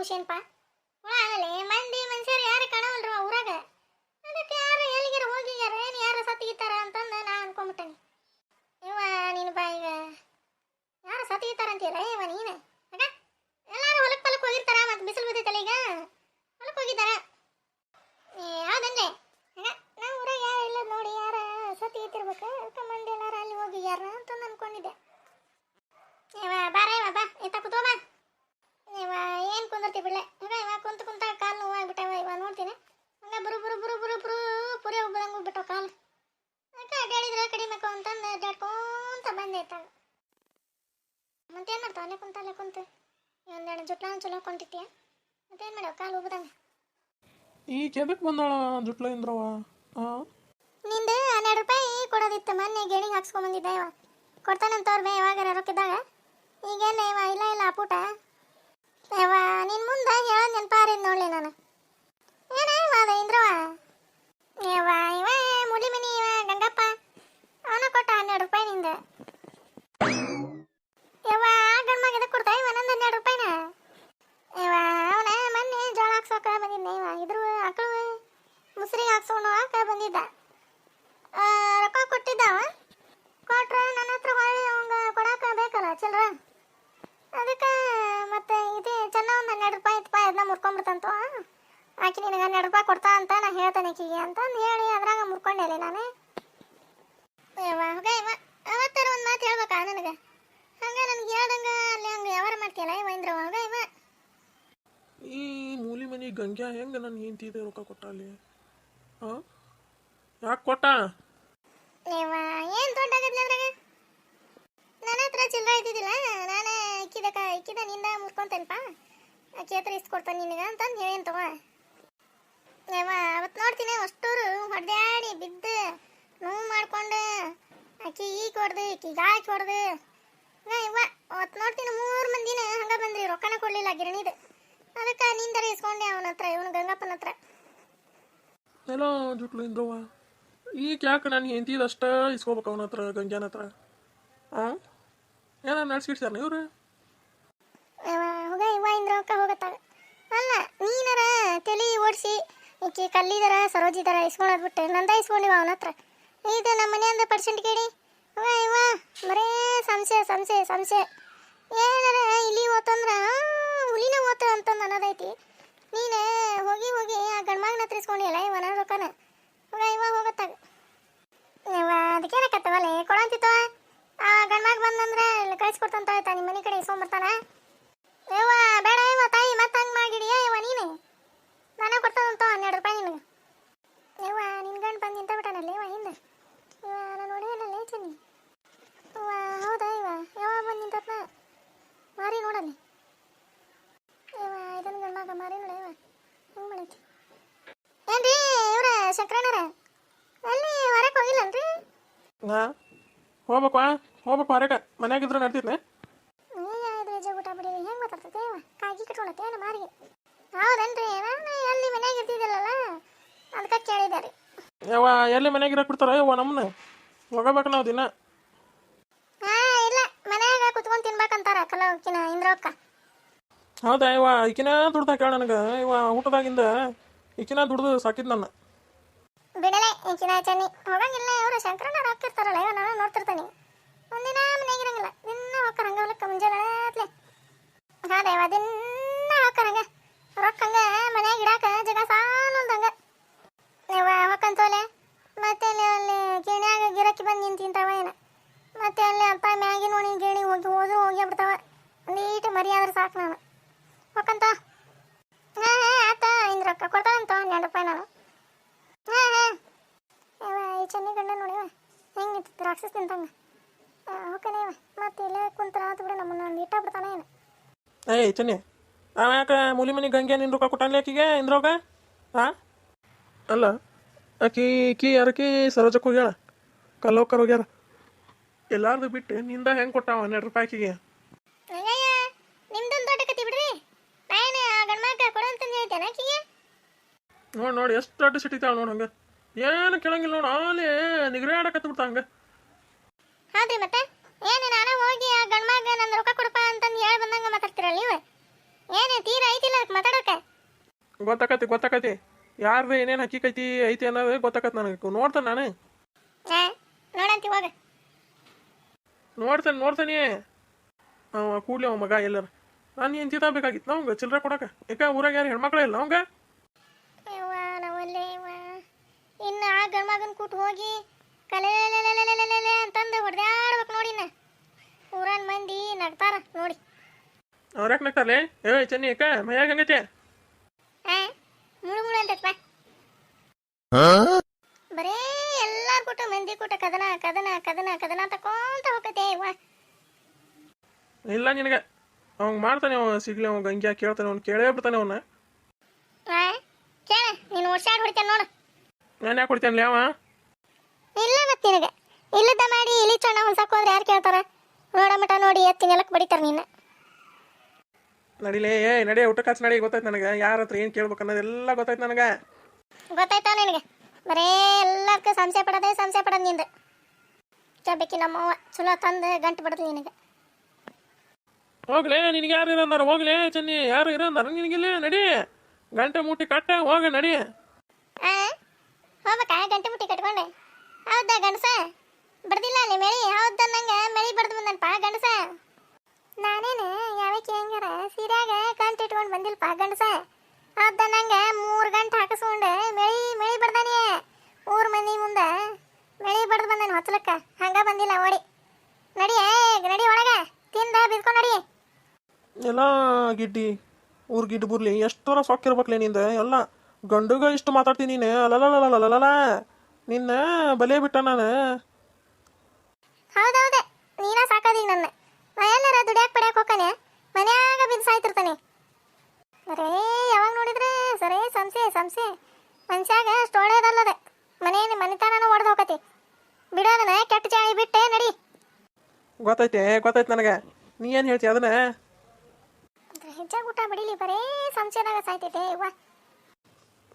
不先发。ಕಡಿಮೆ ಅಂತಂದು ಅಡ್ಡಾಡ್ಕೊಂತ ಬಂದೆ ಇತ್ತಾಗ ಮತ್ತೇನು ಮಾಡ್ತಾವ ಅಲ್ಲೇ ಕುಂತ ಅಲ್ಲೇ ಕುಂತ. ಒಂದೆರಡು ಜುಟ್ಲಾನ ಚಲೋ ಕೊಂತಿತ್ತೀಯ ಮತ್ತೇನು ಮಾಡ್ಯಾವ ಕಾಲು ಉಬ್ಬದಂಗೆ ಈ ಕೆದಕ್ ಬಂದಾಳ ಜುಟ್ಲ ಇಂದ್ರವ ನಿಂದು ಹನ್ನೆರಡು ರೂಪಾಯಿ ಕೊಡೋದಿತ್ತು ಮೊನ್ನೆ ಗೇಣಿಗೆ ಹಾಕ್ಸ್ಕೊಂಬಂದಿದ್ದೆ ಇವ. ಕೊಡ್ತಾನಂತವ್ರು ಬೇ ಯಾವಾಗಾರ ರೊಕ್ಕಿದ್ದಾಗ ಈಗೇನು ಇವ ಇಲ್ಲ ಇಲ್ಲ ಅಪುಟ ಇವ ನಿನ್ನ ಮುಂದೆ ಹೇಳೋದು ನೆನಪಾರಿದ್ ನೋಡ್ಲಿ ನಾನು. ಏನೇ ಇವ ಅದ ಇಂದ್ರವ ಇವ ಇವ ಮುಲಿ ಮನಿ ಇವ ಗಂಗಪ್ಪ ಅವನ ಕೊಟ್ಟ ಹನ್ನೆರಡು ರೂಪಾಯಿ ನಿಂದ. ಇವ ಗಂಡ್ಮಗ ಕೊಡ್ತಾ ಇವ ಹನ್ನೆರಡು ರೂಪಾಯಿನ. ಇವ ಅವನ ಮೊನ್ನೆ ಜೋಳ ಹಾಕ್ಸೋಕ ಬಂದಿದ್ದೆ ಇವ. ಇದ್ರ ಆಕಳು ಮುಸ್ರಿಗೆ ಹಾಕ್ಸ್ಕೊಂಡು ಹಾಕ ಬಂದಿದ್ದ. ರೊಕ್ಕ ಕೊಟ್ಟಿದ್ದಾವ? ಕೊಟ್ರೆ ನನ್ನ ಹತ್ರ ಹೊಳ್ಳಿ ಅವಂಗ ಕೊಡಾಕ ಬೇಕಲ್ಲ ಚಿಲ್ರ? ಅದಕ್ಕೆ ಮತ್ತೆ ಇದು ಚೆನ್ನ ಒಂದು ಹನ್ನೆರಡು ರೂಪಾಯಿ ಇತ್ತಪ್ಪ ಅದನ್ನ ಮುರ್ಕೊಂಡ್ಬಿಡ್ತಂತ ಆಕಿ ನಿನಗೆ ಹನ್ನೆರಡು ರೂಪಾಯಿ ಕೊಡ್ತಾ ಅಂತ ನಾ ಹೇಳ್ತೇನೆ ಆಕಿಗೆ ಅಂತ ಹೇಳಿ ಅದ್ರಾಗ ಮುರ್ಕೊಂಡೆಲೆ ನಾನು. ಯವ್ವ ಹೋಗ ಇವ ಅವತ್ತಾರ ಒಂದು ಮಾತು ಹೇಳ್ಬೇಕಾ ನನಗೆ? ಹಂಗ ನನಗೆ ಹೇಳ್ದಂಗೆ ಅಲ್ಲಿ ಹಂಗೆ ವ್ಯವಹಾರ ಮಾಡ್ತೀಯಲ್ಲ ಇವ ಇಂದ್ರ ಹೋಗ ಇವ ಈ ಮೂಲಿ ಮನಿ ಗಂಗ್ಯಾ ಹೆಂಗೆ ನನ್ನ ಹೆಂಡತಿದೆ ರೊಕ್ಕ ಕೊಟ್ಟ ಅಲ್ಲಿ? ಹಾಂ ಯಾಕೆ ಕೊಟ್ಟ? ಏನ್ ಏನು ದೊಡ್ಡ ಆಗದ್ಲಿ ಅದ್ರಾಗ? ನನ್ನ ಹತ್ರ ಚಿಲ್ಲರೆ ಇದ್ದಿದ್ದಿಲ್ಲ ನಾನೇ ಇಕ್ಕಿದ ಕ ಇಕ್ಕಿದ ನಿಂದ ಮುರ್ಕೊಂತೇನಪ್ಪ? ಆಕಿ ಹತ್ರ ಇಸ್ಕೊಡ್ತಾನೆ ನಿನಗೆ ಅಂತಂದು ಹೇಳೇನು ತಗೋ. ಯವ್ವ ಅವತ್ತು ನೋಡ್ತೀನಿ ಅಷ್ಟೂರು ಹೊಡೆದಾಡಿ ಬಿದ್ದು ನೋವು ಮಾಡ್ಕೊಂಡು. ಆಕಿ ಈಗ ಹೊಡೆದು ಆಕಿ ಗಾಯಕ್ಕೆ ಹೊಡೆದು ಇವ ಅವತ್ತು ನೋಡ್ತೀನಿ ಮೂರು ಮಂದಿನ ಹಂಗೆ ಬಂದ್ರಿ ರೊಕ್ಕನ ಕೊಡಲಿಲ್ಲ ಗಿರಣಿದು. ಅದಕ್ಕೆ ನಿಂದರ ಇಸ್ಕೊಂಡೆ ಅವನ ಹತ್ರ ಇವನು ಗಂಗಪ್ಪನ ಹತ್ರ. ಎಲ್ಲ ಜುಟ್ಲು ಇಂದ್ರವ್ವ. ಈಗ ಯಾಕೆ ನಾನು ಹೆಂಡತಿದ ಅಷ್ಟ ಇಸ್ಕೋಬೇಕು ಅವನ ಹತ್ರ ಗಂಗ್ಯಾನ ಹತ್ರ? ಹಾಂ ಏನ ನಡ್ಸಿಡ್ಸ್ಯಾರ ಇವ್ರು? ಹೋಗ ಇವ ಇಂದ್ರ ರೊಕ್ಕ ಹೋಗತ್ತಾಗ ಅಲ್ಲ ನೀನರ ತಲೆ ಓಡಿಸಿ ಈಕೆ ಕಲ್ಲಿದರ ಸರೋಜಿದರ ಇಸ್ಕೊಳೋದು ಬಿಟ್ಟು ನಂದ ಇಸ್ಕೊಂಡಿವ ಅವನ ಹತ್ರ? ಇದು ನಮ್ಮ ಮನೆಯಂದ ಪರ್ಸೆಂಟ್ ಕೇಳಿ. ಹೋಗ ವಾ ಬರೇ ಸಂಶಯ ಸಂಶಯ ಸಂಶಯ. ಏನಾರ ಇಲ್ಲಿ ಹೋತಂದ್ರ ಹುಲಿನ ಓತ ಅಂತಂದು ಅನ್ನೋದೈತಿ. ನೀನು ಹೋಗಿ ಹೋಗಿ ಆ ಗಂಡ್ಮಗನ ಹತ್ರ ಇಸ್ಕೊಂಡಿಲ್ಲ ಇವ ನನ್ನ ರೊಕ್ಕನ ಹೋಗ ಇವ ಹೋಗತ್ತಾಗ ಇವ ಅದಕ್ಕೇನಕತ್ತವಲ್ಲ ಕೊಡಂತಿತ್ತವ ಆ ಗಂಡ್ಮಗ ಬಂದಂದ್ರೆ ಇಲ್ಲಿ ಕಳಿಸ್ಕೊಡ್ತಂತ ಆಯ್ತಾ ನಿಮ್ಮ ಮನೆ ಕಡೆ ಇಸ್ಕೊಂಬರ್ತಾನ ಯವ್ವ ಬೇಡ ಯವ್ವ ತಾಯಿ ಮತ್ತೆ ಹಂಗೆ ಮಾಡಿಡಿಯ ಯವ್ವ ನೀನು ನಾನೇ ಕೊಡ್ತಾನಂತ ಹನ್ನೆರಡು ರೂಪಾಯಿ ನಿನಗೆ ಯವ್ವ ನಿನ್ನ ಗಂಡು ಬಂದು ನಿಂತ ಬಿಟ್ಟಾನಲ್ಲಿ ಯವ್ವ ಹಿಂದೆ ಇವ ನಾನು ನೋಡಿಲ್ಲ ಚನ್ನಿ ಯವ್ವ ಹೌದಾ ಯವ್ವ ಯಾವ ಬಂದು ನಿಂತತ್ನ ಮಾರಿ ನೋಡಲ್ಲಿ ಯವ್ವ ಇದನ್ನು ಗಂಡು ಮಗ ಮಾರಿ ನೋಡ ಯವ್ವ ಹೆಂಗೆ ಮಾಡೈತಿ ಏನ್ರಿ ಇವ್ರ ಶಂಕರಣ್ಣರ ಅಲ್ಲಿ ಹೊರಗೆ ಹೋಗಿಲ್ಲನ್ರಿ ಹಾಂ ಹೋಗ್ಬೇಕು ಹೋಗ್ಬೇಕು ಹೊರಗೆ ಮನ್ಯಾಗಿದ್ರೆ ನಡ್ತಿದ್ನೆ ನೀ ಇದು ಹೆಜ್ಜೆ ಊಟ ಬಿಡಿ ಹೆಂಗೆ ಮಾತಾಡ್ತೈತೆ ಇವ ಕಾಗಿ ಕಟ್ಕೊಳತ್ತೆ ಏನು ಮಾರಿಗೆ ಹೌದೇನ್ರಿ ನಾನು ಎಲ್ಲಿ ಮನ್ಯಾಗ ಇರ್ತಿದ್ದಿಲ್ಲಲ್ಲ? ಅದಕ್ಕೆ ಕೇಳಿದ್ದಾರೆ ಯವ್ವ ಎಲ್ಲಿ ಮನ್ಯಾಗ ಇರಕ್ ಬಿಡ್ತಾರ ಯವ್ವ ನಮ್ಮನ್ನ? ಹೋಗಬೇಕು ನಾವು ದಿನ. ಇಲ್ಲ. ಮನ್ಯಾಗ ಕುತ್ಕೊಂಡು ತಿನ್ಬೇಕಂತಾರ ಕಲೋಕಿನ ಇಂದ್ರಕ್ಕ ಹೌದಾ ಇವ ಈಕಿನ ದುಡ್ದ ಕೇಳ ನನಗೆ. ಇವ ಊಟದಾಗಿಂದ ಈಕಿನ ದುಡ್ದು ಸಾಕಿದ್ ನನ್ನ. ಈಕಿನ ಚನ್ನಿ ಹೋಗಂಗಿಲ್ಲ ಇವರು ಶಂಕರಣ್ಣ ಹಾಕಿರ್ತಾರಲ್ಲ ಇವ ನಾನು ನೋಡ್ತಿರ್ತಾನೆ. ಒಂದಿನ ಮನೆಗೆ ಇರಂಗಿಲ್ಲ ದಿನ ಹೋಗ್ತಾರ ಹಂಗ ಹೊಲಕ್ಕೆ ಮುಂಜಾನೆ ಹತ್ಲೆ ಹಾದೇವ ದಿನ ಹೋಗ್ತಾರ ಹಂಗ. ರೊಕ್ಕ ಹಂಗ ಮನ್ಯಾಗ ಇಡಾಕ ಜಗ ಹಂಗ ನೀವು ಹೋಗಂತೋಲೆ ಮತ್ತೆ ಅಲ್ಲಿ ಅಲ್ಲಿ ಗಿಣ್ಯಾಗ ಗಿರಕಿ ಬಂದು ನಿಂತು ತಿಂತಾವ ಏನ ಮತ್ತೆ ಅಲ್ಲಿ ಅಪ್ಪ ಮ್ಯಾಗಿನ ಓಣಿ ಗಿಣಿ ಹೋಗಿ ಹೋದ್ರು ಹೋಗಿ ಬಿಡ್ತಾವ ಒಂದೀಟು ಮರಿ ಆದ್ರೆ ಸಾಕು ನಾನು ಹೋಗಂತ ಹಾಂ ಹಾಂ ಆತ ಇಂದು ರೊಕ್ಕ ಕೊಡ್ತಾನಂತ ಹನ್ನೆರಡು ರೂಪಾಯಿ ನಾನು ಹಾಂ ಹಾಂ ಇವ ಈ ಚೆನ್ನಿ ಗಂಡ ಹೆಂಗಿತ್ತು ರಾಕ್ಷಸ ತಿಂತಂಗ ಓಕೆನೇ ಇವ. ಮತ್ತೆ ಎಲ್ಲ ಕುಂತರ ಆತು ಬಿಡ ನಮ್ಮನ್ನ ನೀಟ ಬಿಡ್ತಾನೆ ಏನು? ಏಯ್ ಚನ್ನಿ. ಅವ ಯಾಕೆ ಮೂಲಿ ಮನೆ ಗಂಗೆ ನಿನ್ ರೊಕ್ಕ ಕೊಟ್ಟಾನ್ಲಿ ಆಕಿಗೆ ಇಂದ್ರೋಗ ಹಾಂ ಅಲ್ಲ ಆಕಿ ಕಿ ಯಾರಕಿ ಸರೋಜಕ್ಕೆ ಹೋಗ್ಯಾಳ. ಕಲ್ಲೋಕರ್ ಹೋಗ್ಯಾರ ಎಲ್ಲಾರ್ದು ಬಿಟ್ಟು ನಿಂದ ಹೆಂಗೆ ಕೊಟ್ಟಾವ ಹನ್ನೆರಡು ರೂಪಾಯಿ ಆಕಿಗೆ? ಅಯ್ಯಯ್ಯ ನಿಮ್ದೊಂದು ದೊಡ್ಡ ಕತಿ ಬಿಡ್ರಿ. ನಾಯೇನು ಆ ಗಂಡ್ಮಗ ಕೊಡು ಅಂತಂದು ಹೇಳ್ತೇನೆ ಆಕಿಗೆ. ನೋಡಿ ನೋಡಿ ಎಷ್ಟು ದೊಡ್ಡ ಸಿಟಿತಾವ ನೋಡಿ ಹಂಗೆ. ಏನು ಕೇಳಂಗಿಲ್ಲ ನೋಡು ಅಲ್ಲಿ ನಿಗ್ರಾಡಕತ್ತ ಬಿಡ್ತಾ ಹಂಗೆ. ಹಾದ್ರಿ ಮತ್ತೆ? ಏನು ನಾನು ಹೋಗಿ ಆ ಗಂಡ್ಮಾಗ ನನ್ನ ರೊಕ್ಕ ಕೊಡಪ್ಪ ಅಂತಂದು ಹೇಳಿ ಬಂದಂಗ ಮಾತಾಡ್ತೀರಲ್ಲ ನೀವು? ಏನು ತೀರ ಐತಿಲ್ಲ ಅದಕ್ಕೆ ಮಾತಾಡೋಕೆ? ಗೊತ್ತಾಕತಿ ಗೊತ್ತಾಕತಿ. ಯಾರ್ದು ಏನೇನು ಹಕ್ಕಿಕೈತಿ ಐತಿ ಅನ್ನೋದು ಗೊತ್ತಾಕತ್ ನನಗೆ. ನೋಡ್ತಾನೆ ನಾನು. ಹಾ ನೋಡಂತಿ ಹೋಗ. ನೋಡ್ತಾನೆ ನೋಡ್ತಾನೆ. ಅವ ಕೂಡ್ಲಿ ಅವ ಮಗ ಎಲ್ಲರ. ನಾನು ಏನು ಚಿತಾ ಬೇಕಾಗಿತ್ತು ಚಿಲ್ಲರೆ ಕೊಡಕ್ಕೆ ಯಾಕ ಊರಾಗ ಯಾರು ಹೆಣ್ಮಕ್ಳೇ ಇಲ್ಲ ಅವಂಗ ಯವ್ವ ನಾವಲ್ಲೇ ಯವ್ವ ಗಂಡ್ಮಗನ ಕೂಟ್ ಹೋಗಿ ಕಲೆ ಅಂತಂದು ಹೊಡೆದಾಡ್ಬೇಕು ನೋಡಿ ನಾ ಊರನ್ ಮಂದಿ ನಗ್ತಾರ ನೋಡಿ. ಅವ್ರ ಯಾಕೆ ನಗ್ತಾರಲೆ? ಏ ಚೆನ್ನಿ ಅಕ್ಕ ಮೈಯಾಗ ಹಂಗೈತೆ? ಮುಳು ಮುಳು ಅಂತಪ್ಪ ಬರೇ ಎಲ್ಲಾರ್ ಕೂಟ ಮಂದಿ ಕೂಟ ಕದನ ಕದನ ಕದನ ಕದನ ತಕೊಂತ ಹೋಗತ್ತೆ ಯವ್ವ ಇಲ್ಲ ನಿನಗೆ. ಅವ್ನ್ ಮಾಡ್ತಾನೆ ಅವ ಸಿಗ್ಲಿ ಅವ ಗಂಗ್ಯಾ ಕೇಳ್ತಾನೆ ಅವ್ನು ಕೇಳೇ ಬಿಡ್ತಾನೆ ಅವನ್ನ ಹಾ ಕೇಳ ನೀನು ವರ್ಷಾಡ್ ಹೊಡಿತೇನೆ ನೋಡು. ನಾನು ಯಾಕೆ ಕೊಡ್ತೇನೆ ಅವ? ಇಲ್ಲ ಮತ್ತೆ ನಿನಗೆ. ಇಲ್ಲದ ಮಾಡಿ ಇಲಿ ಚಣ್ಣ ಹೊಲ್ಸಕ್ ಹೋದ್ರೆ ಯಾರು ಕೇಳ್ತಾರ? ನೋಡ ಮಟ ನೋಡಿ ಎತ್ತಿ ನೆಲಕ್ಕೆ ಬಡಿತಾರೆ ನಿನ್ನ ನಡಿಲೇ ಏ ನಡಿ ಊಟ ಕಾಸು ನಡಿ ಗೊತ್ತಾಯ್ತು ನನಗೆ. ಯಾರ ಹತ್ರ ಏನು ಕೇಳ್ಬೇಕು ಅನ್ನೋದೆಲ್ಲ ಗೊತ್ತಾಯ್ತು ನನಗೆ. ಗೊತ್ತಾಯ್ತಾ ನಿನಗೆ? ಬರೇ ಎಲ್ಲರ್ಗೂ ಸಂಶಯ ಪಡೋದೇ ಸಂಶಯ ಪಡೋದು ನಿಂದು. ಚಬೇಕಿ ನಮ್ಮವ್ವ ಚಲೋ ತಂದು ಗಂಟು ಬಿಡದು ನಿನಗೆ. ಹೋಗ್ಲೇ ನಿನಗೆ ಯಾರು ಇರಂದಾರ ಹೋಗ್ಲೇ ಚೆನ್ನಿ ಯಾರು ಇರಂದಾರ ನಿನಗಿಲ್ಲ ನಡಿ. ಗಂಟೆ ಮುಟ್ಟಿ ಕಟ್ಟ ಹೋಗ ನಡಿ. ಆ? ಹೋಗ್ಬೇಕಾ ಗಂಟೆ ಮುಟ್ಟಿ ಕಟ್ಕೊಂಡೆ. ಹೌದಾ ಗಂಡಸ? ಬಡ್ದಿಲ್ಲ ಅಲ್ಲಿ ಮಳಿ. ಹೌದ ನಂಗೆ? ಮಳಿ ಬಡ್ದು ಬಂದನಪ್ಪ ಗಂಡಸ. ನಾನೇನು ಯಾವಕ್ಕೆ ಹೆಂಗಾರ? ಸೀರೆಯಾಗ ಗಂಟೆ ಇಟ್ಕೊಂಡು ಬಂದಿಲ್ಪ ಗಂಡಸ. ಹೌದ ನಂಗೆ? ಮೂರು ಗಂಟೆ ಹಾಕಿಸ್ಕೊಂಡು. ಮೇಳಿ ಮೇಳಿ ಬಡ್ದಾನೆ ಊರ್ ಮಂದಿ ಮುಂದೆ. ಮಳಿ ಬಡ್ದು ಬಂದಾನೆ ಹೊಚ್ಚಲಕ್ಕ ಹಂಗ ಬಂದಿಲ್ಲ, ಓಡಿ. ನಡಿ ನಡಿ ಒಳಗೆ. ತಿಂದ, ಬಿದ್ಕೊಂಡು ನಡಿ. ಎಲ್ಲ ಗಿಡ್ಡಿ, ಊರ್ ಗಿಡ್ಡು ಬುರ್ಲಿ, ಎಷ್ಟರ ಸೊಕ್ಕಿರ್ಬೇಕ್ಲೆ ನಿಂದ? ಎಲ್ಲ ಗಂಡುಗ ಇಷ್ಟು ಮಾತಾಡ್ತೀನಿ ನೀನು. ಅಲಲಲಲಲಲ ನಿನ್ನ ಬಲೆ ಬಿಟ್ಟ ನಾನು. ಹೌದೌದೆ ನೀನ ಸಾಕಾದಿ ನನ್ನ. ನಾ ದುಡಿಯಾಕ ಪಡ್ಯಾಕ್ ಹೋಗ್ತಾನೆ? ಮನ್ಯಾಗ ಬಿದ್ದು ಸಾಯ್ತಿರ್ತಾನೆ. ಅರೇ ಯಾವಾಗ ನೋಡಿದ್ರೆ ಸರಿ ಸಂಸೆ ಸಂಸೆ. ಮನ್ಷ್ಯಾಗ ಅಷ್ಟು ಒಳ್ಳೇದಲ್ಲದೆ. ಮನೆ ಮನೆತನನ ಒಡೆದು ಹೋಗತಿ ಬಿಡೋದನ್ನ ಕೆಟ್ಟ ಚಾಳಿ ಬಿಟ್ಟೆ ನಡಿ. ಗೊತ್ತೈತೆ ಗೊತ್ತೈತೆ ನನಗೆ. ನೀ ಏನು ಹೇಳ್ತಿ ಅದನ್ನ? ಹೆಚ್ಚಾಗಿ ಊಟ ಬಿಡಿಲಿ ಬರೇ ಸಂಸೆದಾಗ ಸಾಯ್ತೈತೆ ಇವ್ವ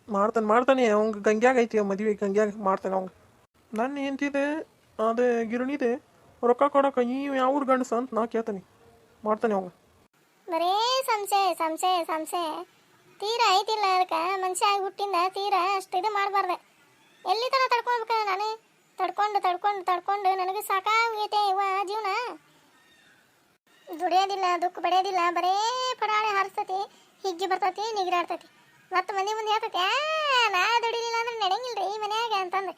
ಮಾಡ್ತಾನೆ ಮಾಡ್ತಾನೆ. ಅವಂಗ ಗಂಗ್ಯಾಗ ಐತಿ ಮದುವೆ ಗಂಗ್ಯಾಗ ಮಾಡ್ತಾನೆ ಅವಂಗ. ನನ್ನ ಹೆಂಡತಿದೆ ಅದೇ ಗಿರಣಿದೆ ರೊಕ್ಕ ಕೊಡಕ ಈ ಯಾವ ಗಂಡಸ ಅಂತ ನಾ ಕೇಳ್ತಾನೆ. ಮಾಡ್ತಾನೆ ಅವಂಗ. ಬರೇ ಸಂಶಯ ಸಂಶಯ ಸಂಶಯ. ತೀರ ಐತಿಲ್ಲ ಅದಕ್ಕೆ. ಮನುಷ್ಯ ಆಗಿ ಹುಟ್ಟಿಂದ ತೀರ ಅಷ್ಟು ಇದು ಮಾಡಬಾರ್ದೆ. ಎಲ್ಲಿ ತನ ತಡ್ಕೊಳ್ಬೇಕ ನಾನು? ತಡ್ಕೊಂಡು ತಡ್ಕೊಂಡು ತಡ್ಕೊಂಡು ನನಗೆ ಸಾಕಾಗೈತೆ ಇವ ಜೀವನ. ದುಡಿಯೋದಿಲ್ಲ, ದುಃಖ ಬಡಿಯೋದಿಲ್ಲ ಬರೇ ಪಡಾಳೆ ಹಾರಿಸ್ತತಿ, ಹಿಗ್ಗಿ ಬರ್ತತಿ, ನಿಗಿರಾಡ್ತತಿ. ಮತ್ತು ಮನೆ ಮುಂದೆ ಹೇಳ್ತೈತೆ ನಾ ದುಡಿಲಿಲ್ಲ ಅಂದ್ರೆ ನಡೆಯಂಗಿಲ್ರಿ ಈ ಮನ್ಯಾಗ ಅಂತಂದು.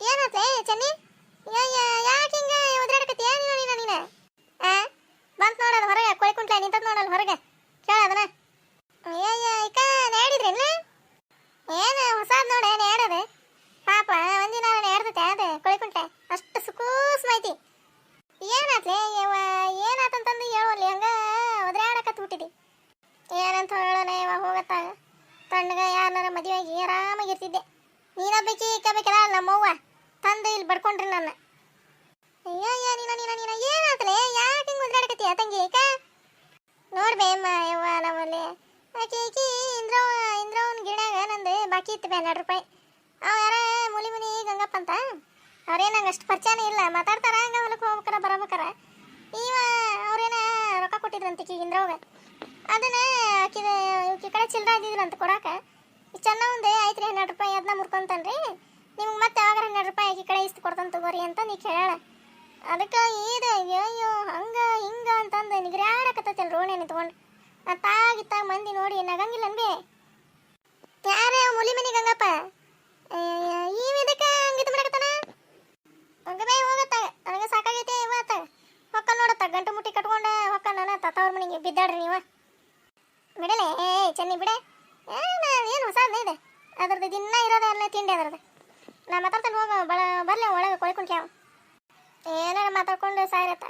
ಏನತ್ತೆ ಚೆನ್ನಿ ಯಾಕೆ ಹಿಂಗ ಒದ್ರಾಡಕತ್ತೀಯ ನೀನು ನೀನು ನೀನು ಆ ಬಂತ್ ನೋಡೋದು ಹೊರಗೆ ಕೊಯ್ ಕುಂಟ್ಲ ನಿಂತದ್ ನೋಡಲ್ಲ ಹೊರಗೆ ಕೇಳ ಅದನ್ನ ಅಯ್ಯಯ್ಯ ಇಕ ನೇಡಿದ್ರೇನ ಏನು ಹೊಸಾದ್ ನೋಡ ನೇಡದೆ ಪಾಪ ಒಂದಿನ ನೇಡ್ದತೆ ಅದ ಕೊಯ್ ಕುಂಟ್ಲೆ ಅಷ್ಟು ಸುಕೂಸ್ ಮಾಹಿತಿ ಏನಾತ್ಲೆ ಯವ್ವ ಏನಾತಂತಂದು ಹೇಳುವಲ್ಲಿ ಹಂಗ ಒದ್ರಾಡಕತ್ ಬಿಟ್ಟಿದಿ ಏನಂತ ಹೇಳೋಣ ಇವ ಹೋಗತ್ತಾಗ ತಣ್ಣಗ ಯಾರನ್ನಾರ ಮದುವೆಯಾಗಿ ಆರಾಮಾಗಿರ್ತಿದ್ದೆ ನೀನೊಬ್ಬಕಿ ಇಕ್ಕಬೇಕಲ್ಲ ನಮ್ಮವ್ವ. ತಂದು ಇಲ್ಲಿ ಬಡ್ಕೊಂಡ್ರಿ ನನ್ನ. ಅಯ್ಯೋ ಅಯ್ಯಯ್ಯ ನೀನ ನೀನ ನೀನ. ಏನಾತಲೆ? ಯಾಕೆ ಹಿಂಗೆ ಉದ್ರಾಡಕತ್ತೀಯ ತಂಗಿ ಏಕ ನೋಡ್ಬೇ ಅಮ್ಮ ಯವ್ವ ನಮ್ಮಲ್ಲಿ. ಆಕೆ, ಈಕಿ ಇಂದ್ರವ ಇಂದ್ರವನ್ ಗಿಡಾಗ ನಂದು ಬಾಕಿ ಇತ್ತು ಹನ್ನೆರಡು ರೂಪಾಯಿ. ಅವ ಯಾರ ಮುಲಿ ಮುನಿ ಗಂಗಪ್ಪ ಅಂತ? ಅವ್ರೇನು ನಂಗೆ ಅಷ್ಟು ಪರಿಚಯನೇ ಇಲ್ಲ. ಮಾತಾಡ್ತಾರ, ಹಂಗ ಹೊಲಕ್ಕೆ ಹೋಗ್ಬೇಕಾರ, ಬರಬೇಕಾರ. ಇವ ಅವ್ರೇನ ರೊಕ್ಕ ಕೊಟ್ಟಿದ್ರಂತೆ ಈಗ ಇಂದ್ರವಾಗ? ಅದನ್ನ ಆಕಿದ ಈಕಿ ಕಡೆ ಚಿಲ್ಲರ ಇದ್ದಿದ್ದಿಲ್ಲ ಅಂತ ಕೊಡಾಕ ಚೆನ್ನ ಒಂದು ಐತ್ರಿ ಹನ್ನೆರಡು ರೂಪಾಯಿ ಅದನ್ನ ಮುರ್ಕೊಂತಾನ್ರಿ. ನಿಮ್ಗೆ ಮತ್ತೆ ಯಾವಾಗ ಹನ್ನೆರಡು ರೂಪಾಯಿ ಆಕಿ ಕಡೆ ಇಷ್ಟು ಕೊಡ್ತಾನೆ ತಗೋರಿ ಅಂತ ನೀ ಕೇಳ. ಅದಕ್ಕೆ ಇದು ಅಯ್ಯೋ ಹಂಗೆ, ಹಿಂಗೆ ಅಂತಂದು ನಿಗ್ರಾಡಕತ್ತೈತಲ್ ರೋಣಿ ನಿಂತ್ಕೊಂಡು. ತಾಗಿತ್ತಾಗ ಮಂದಿ ನೋಡಿ ನಗಂಗಿಲ್ಲ ಅನ್ಬಿ. ಯಾರೇ ಮುಲಿ ಮನೆ ಗಂಗಪ್ಪ ಇದಕ್ಕೆ ಹಂಗಿದ್ ಮಾಡಕತ್ತಾನ? ಹಂಗಬೇ ಹೋಗತ್ತ, ನನಗೆ ಸಾಕಾಗೈತೆ ಇವತ್ತ ಹೊಕ್ಕ ನೋಡತ್ತ, ಗಂಟು ಮುಟ್ಟಿ ಕಟ್ಕೊಂಡೆ ಹೊಕ್ಕ ನಾನು ತತ್ತವ್ರ ಮನೆಗೆ ಬಿದ್ದಾಡ್ರಿ ನೀವು. ಬಿಡಲೆ ಏ ಚೆನ್ನಿ ಬಿಡೆ. ಏನು ಹೊಸದ ಇದೆ. ಅದ್ರದ್ದು ದಿನ ಇರೋದಲ್ಲ ತಿಂಡಿ ಅದ್ರದ್ದು. ನಾ ಮಾತಾಡ್ತಾನೆ ಹೋಗ, ಬಳ ಬರಲಿ ಒಳಗೆ ಕೊಯ್ಕೊಂಡ್ಯಾವ ಏನಾರ ಮಾತಾಡ್ಕೊಂಡು ಸಾಯಿರತ್ತ